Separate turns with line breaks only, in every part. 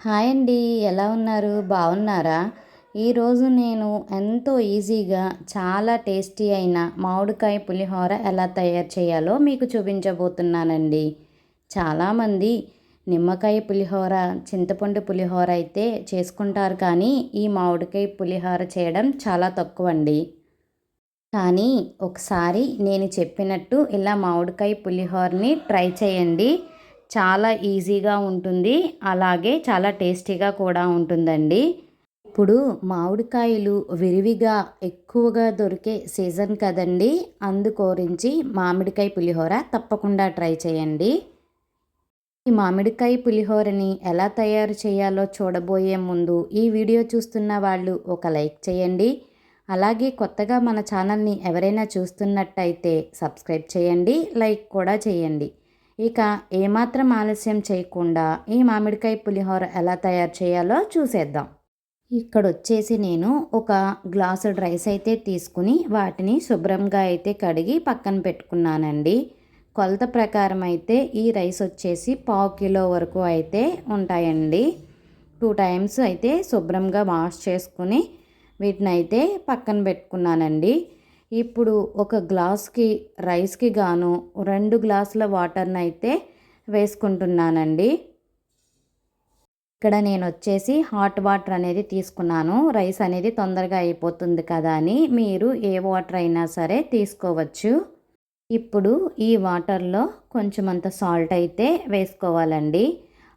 Hi అండి ఎలా ఉన్నారు? బాగున్నారా? ఈరోజు నేను ఎంతో ఈజీగా చాలా టేస్టీ అయిన మామిడికాయ పులిహోర ఎలా తయారు చేయాలో మీకు చూపించబోతున్నానండి. చాలామంది నిమ్మకాయ పులిహోర చింతపండు పులిహోర అయితే చేసుకుంటారు కానీ ఈ మామిడికాయ పులిహోర చేయడం చాలా తక్కువ అండి కానీ ఒకసారి నేను చెప్పినట్టు ఇలా మామిడికాయ పులిహోరని ట్రై చేయండి. చాలా ఈజీగా ఉంటుంది. అలాగే చాలా టేస్టీగా కూడా ఉంటుందండి. ఇప్పుడు మామిడికాయలు విరివిగా ఎక్కువగా దొరికే సీజన్ కదండి. అందుకోరించి మామిడికాయ పులిహోర తప్పకుండా ట్రై చేయండి. ఈ మామిడికాయ పులిహోరని ఎలా తయారు చేయాలో చూడబోయే ముందు ఈ వీడియో చూస్తున్న వాళ్ళు ఒక లైక్ చేయండి. అలాగే కొత్తగా మన ఛానల్ని ఎవరైనా చూస్తున్నట్టయితే సబ్స్క్రైబ్ చేయండి. లైక్ కూడా చేయండి. ఇక ఏమాత్రం ఆలస్యం చేయకుండా ఈ మామిడికాయ పులిహోర ఎలా తయారు చేయాలో చూసేద్దాం. ఇక్కడ వచ్చేసి నేను ఒక గ్లాసు రైస్ అయితే తీసుకుని వాటిని శుభ్రంగా అయితే కడిగి పక్కన పెట్టుకున్నానండి. కొలత ప్రకారం అయితే ఈ రైస్ వచ్చేసి పావు కిలో వరకు అయితే ఉంటాయండి. టూ టైమ్స్ అయితే శుభ్రంగా వాష్ చేసుకుని వీటిని అయితే పక్కన పెట్టుకున్నానండి. ఇప్పుడు ఒక గ్లాస్కి రైస్కి గాను రెండు గ్లాసుల వాటర్ని అయితే వేసుకుంటున్నానండి. ఇక్కడ నేను వచ్చేసి హాట్ వాటర్ అనేది తీసుకున్నాను. రైస్ అనేది తొందరగా అయిపోతుంది కదా అని మీరు ఏ వాటర్ అయినా సరే తీసుకోవచ్చు. ఇప్పుడు ఈ వాటర్లో కొంచెమంత సాల్ట్ అయితే వేసుకోవాలండి.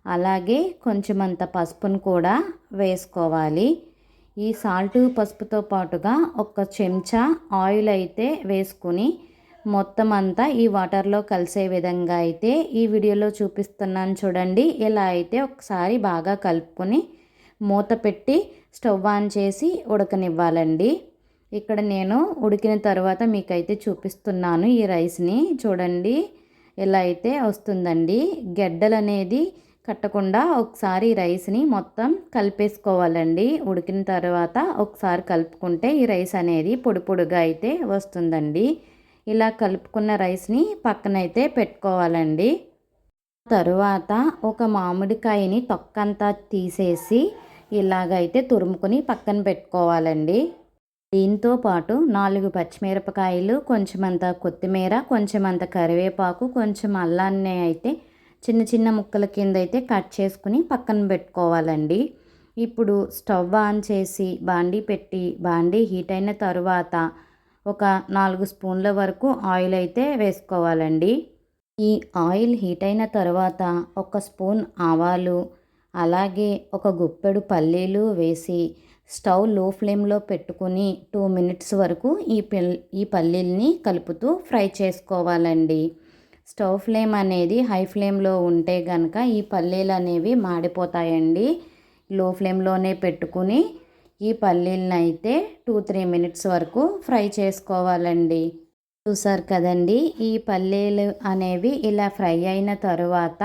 అలాగే కొంచెమంత పసుపును కూడా వేసుకోవాలి. ఈ సాల్ట్ పసుపుతో పాటుగా ఒక చెంచా ఆయిల్ అయితే వేసుకుని మొత్తం అంతా ఈ వాటర్లో కలిసే విధంగా అయితే ఈ వీడియోలో చూపిస్తున్నాను చూడండి. ఇలా అయితే ఒకసారి బాగా కలుపుకొని మూత పెట్టి స్టవ్ ఆన్ చేసి ఉడకనివ్వాలండి. ఇక్కడ నేను ఉడికిన తర్వాత మీకైతే చూపిస్తున్నాను ఈ రైస్ని. చూడండి ఇలా అయితే వస్తుందండి. గెడ్డలు అనేది కట్టకుండా ఒకసారి రైస్ని మొత్తం కలిపేసుకోవాలండి. ఉడికిన తర్వాత ఒకసారి కలుపుకుంటే ఈ రైస్ అనేది పొడి పొడిగా అయితే వస్తుందండి. ఇలా కలుపుకున్న రైస్ని పక్కనైతే పెట్టుకోవాలండి. తరువాత ఒక మామిడికాయని తొక్కంతా తీసేసి ఇలాగైతే తురుముకుని పక్కన పెట్టుకోవాలండి. దీంతో పాటు నాలుగు పచ్చిమిరపకాయలు కొంచెమంత కొత్తిమీర కొంచెమంత కరివేపాకు కొంచెం అల్లాన్ని అయితే చిన్న చిన్న ముక్కల కింద అయితే కట్ చేసుకుని పక్కన పెట్టుకోవాలండి. ఇప్పుడు స్టవ్ ఆన్ చేసి బాండీ పెట్టి బాండీ హీట్ అయిన తరువాత ఒక నాలుగు స్పూన్ల వరకు ఆయిల్ అయితే వేసుకోవాలండి. ఈ ఆయిల్ హీట్ అయిన తర్వాత ఒక స్పూన్ ఆవాలు అలాగే ఒక గుప్పెడు పల్లీలు వేసి స్టవ్లో ఫ్లేమ్లో పెట్టుకుని టూ మినిట్స్ వరకు ఈ పిల్ ఈ పల్లీల్ని కలుపుతూ ఫ్రై చేసుకోవాలండి. స్టవ్ ఫ్లేమ్ అనేది హై ఫ్లేమ్లో ఉంటే కనుక ఈ పల్లీలు అనేవి మాడిపోతాయండి. లో ఫ్లేమ్లోనే పెట్టుకుని ఈ పల్లీలను అయితే టూ త్రీ మినిట్స్ వరకు ఫ్రై చేసుకోవాలండి. చూసారు కదండి ఈ పల్లీలు అనేవి ఇలా ఫ్రై అయిన తరువాత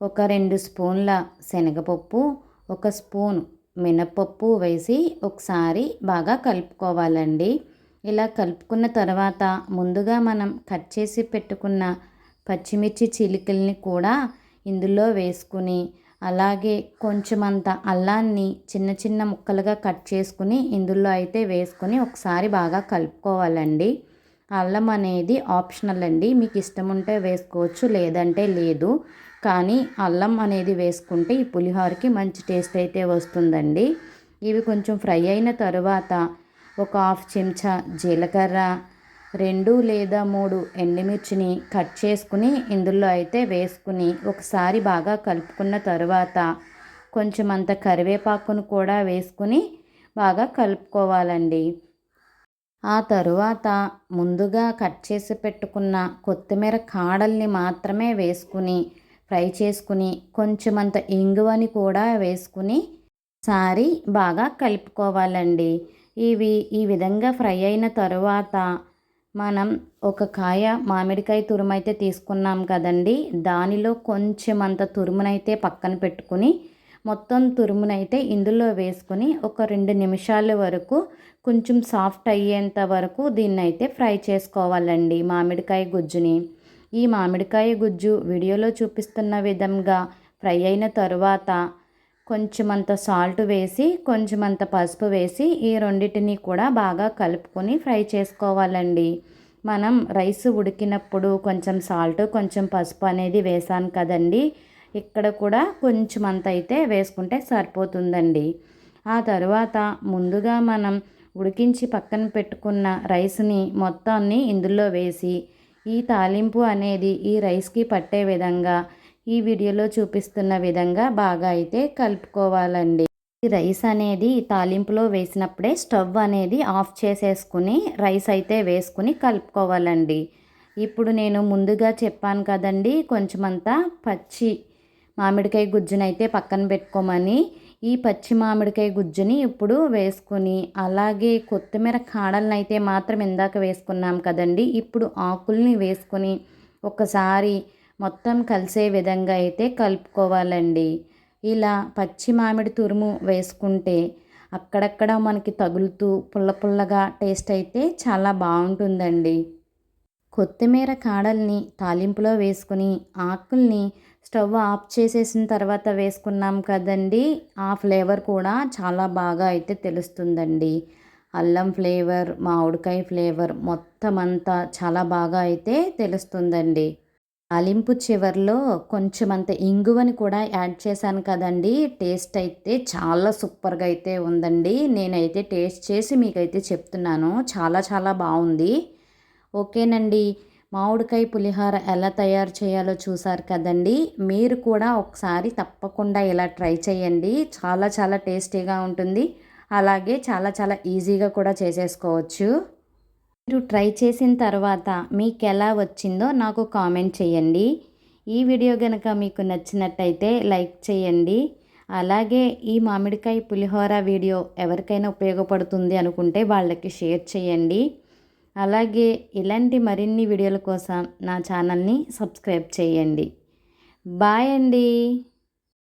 ఒక రెండు స్పూన్ల శనగపప్పు ఒక స్పూన్ మినపప్పు వేసి ఒకసారి బాగా కలుపుకోవాలండి. ఇలా కలుపుకున్న తర్వాత ముందుగా మనం కట్ చేసి పెట్టుకున్న పచ్చిమిర్చి చిలికల్ని కూడా ఇందులో వేసుకుని అలాగే కొంచెమంత అల్లాన్ని చిన్న చిన్న ముక్కలుగా కట్ చేసుకుని ఇందులో అయితే వేసుకుని ఒకసారి బాగా కలుపుకోవాలండి. అల్లం అనేది ఆప్షనల్ అండి. మీకు ఇష్టం ఉంటే వేసుకోవచ్చు లేదంటే లేదు. కానీ అల్లం అనేది వేసుకుంటే ఈ పులిహోరకి మంచి టేస్ట్ అయితే వస్తుందండి. ఇవి కొంచెం ఫ్రై అయిన తరువాత ఒక హాఫ్ చెంచా జీలకర్ర రెండు లేదా మూడు ఎండుమిర్చిని కట్ చేసుకుని ఇందులో అయితే వేసుకుని ఒకసారి బాగా కలుపుకున్న తరువాత కొంచెం అంత కరివేపాకును కూడా వేసుకుని బాగా కలుపుకోవాలండి. ఆ తరువాత ముందుగా కట్ చేసి పెట్టుకున్న కొత్తిమీర కాడల్ని మాత్రమే వేసుకుని ఫ్రై చేసుకుని కొంచెమంత ఇంగువని కూడా వేసుకుని సారి బాగా కలుపుకోవాలండి. ఇవి ఈ విధంగా ఫ్రై అయిన తరువాత మనం ఒక కాయ మామిడికాయ తురుమైతే తీసుకున్నాం కదండి. దానిలో కొంచెం అంత తురుమునైతే పక్కన పెట్టుకుని మొత్తం తురుమునైతే ఇందులో వేసుకుని ఒక రెండు నిమిషాల వరకు కొంచెం సాఫ్ట్ అయ్యేంత వరకు దీన్ని అయితే ఫ్రై చేసుకోవాలండి మామిడికాయ గుజ్జుని. ఈ మామిడికాయ గుజ్జు వీడియోలో చూపిస్తున్న విధంగా ఫ్రై అయిన తరువాత కొంచెమంత సాల్ట్ వేసి కొంచెమంత పసుపు వేసి ఈ రెండింటిని కూడా బాగా కలుపుకొని ఫ్రై చేసుకోవాలండి. మనం రైస్ ఉడికినప్పుడు కొంచెం సాల్ట్ కొంచెం పసుపు అనేది వేసాను కదండి. ఇక్కడ కూడా కొంచెం అంత అయితే వేసుకుంటే సరిపోతుందండి. ఆ తర్వాత ముందుగా మనం ఉడికించి పక్కన పెట్టుకున్న రైస్ని మొత్తాన్ని ఇందులో వేసి ఈ తాలింపు అనేది ఈ రైస్కి పట్టే విధంగా ఈ వీడియోలో చూపిస్తున్న విధంగా బాగా అయితే కలుపుకోవాలండి. ఈ రైస్ అనేది తాలింపులో వేసినప్పుడే స్టవ్ అనేది ఆఫ్ చేసేసుకుని రైస్ అయితే వేసుకుని కలుపుకోవాలండి. ఇప్పుడు నేను ముందుగా చెప్పాను కదండి కొంచెమంతా పచ్చి మామిడికాయ గుజ్జునైతే పక్కన పెట్టుకోమని. ఈ పచ్చి మామిడికాయ గుజ్జుని ఇప్పుడు వేసుకుని అలాగే కొత్తిమీర కాడలను అయితే మాత్రం ఇందాక వేసుకున్నాం కదండి. ఇప్పుడు ఆకుల్ని వేసుకొని ఒకసారి మొత్తం కలిసే విధంగా అయితే కలుపుకోవాలండి. ఇలా పచ్చి మామిడి తురుము వేసుకుంటే అక్కడక్కడ మనకి తగులుతూ పుల్ల పుల్లగా టేస్ట్ అయితే చాలా బాగుంటుందండి. కొత్తిమీర కాడల్ని తాలింపులో వేసుకుని ఆకుల్ని స్టవ్ ఆఫ్ చేసేసిన తర్వాత వేసుకున్నాం కదండి ఆ ఫ్లేవర్ కూడా చాలా బాగా అయితే తెలుస్తుందండి. అల్లం ఫ్లేవర్ మామిడికాయ ఫ్లేవర్ మొత్తం అంతా చాలా బాగా అయితే తెలుస్తుందండి. తాలింపు చివర్లో కొంచెం అంత ఇంగువని కూడా యాడ్ చేశాను కదండి. టేస్ట్ అయితే చాలా సూపర్గా అయితే ఉందండి. నేనైతే టేస్ట్ చేసి మీకైతే చెప్తున్నాను. చాలా చాలా బాగుంది. ఓకేనండి. మామిడికాయ పులిహోర ఎలా తయారు చేయాలో చూసారు కదండి. మీరు కూడా ఒకసారి తప్పకుండా ఇలా ట్రై చేయండి. చాలా చాలా టేస్టీగా ఉంటుంది. అలాగే చాలా చాలా ఈజీగా కూడా చేసేసుకోవచ్చు. మీరు ట్రై చేసిన తర్వాత మీకు ఎలా వచ్చిందో నాకు కామెంట్ చేయండి. ఈ వీడియో కనుక మీకు నచ్చినట్టయితే లైక్ చేయండి. అలాగే ఈ మామిడికాయ పులిహోర వీడియో ఎవరికైనా ఉపయోగపడుతుంది అనుకుంటే వాళ్ళకి షేర్ చేయండి. అలాగే ఇలాంటి మరిన్ని వీడియోల కోసం నా ఛానల్ని సబ్స్క్రైబ్ చేయండి. బాయ్ అండి.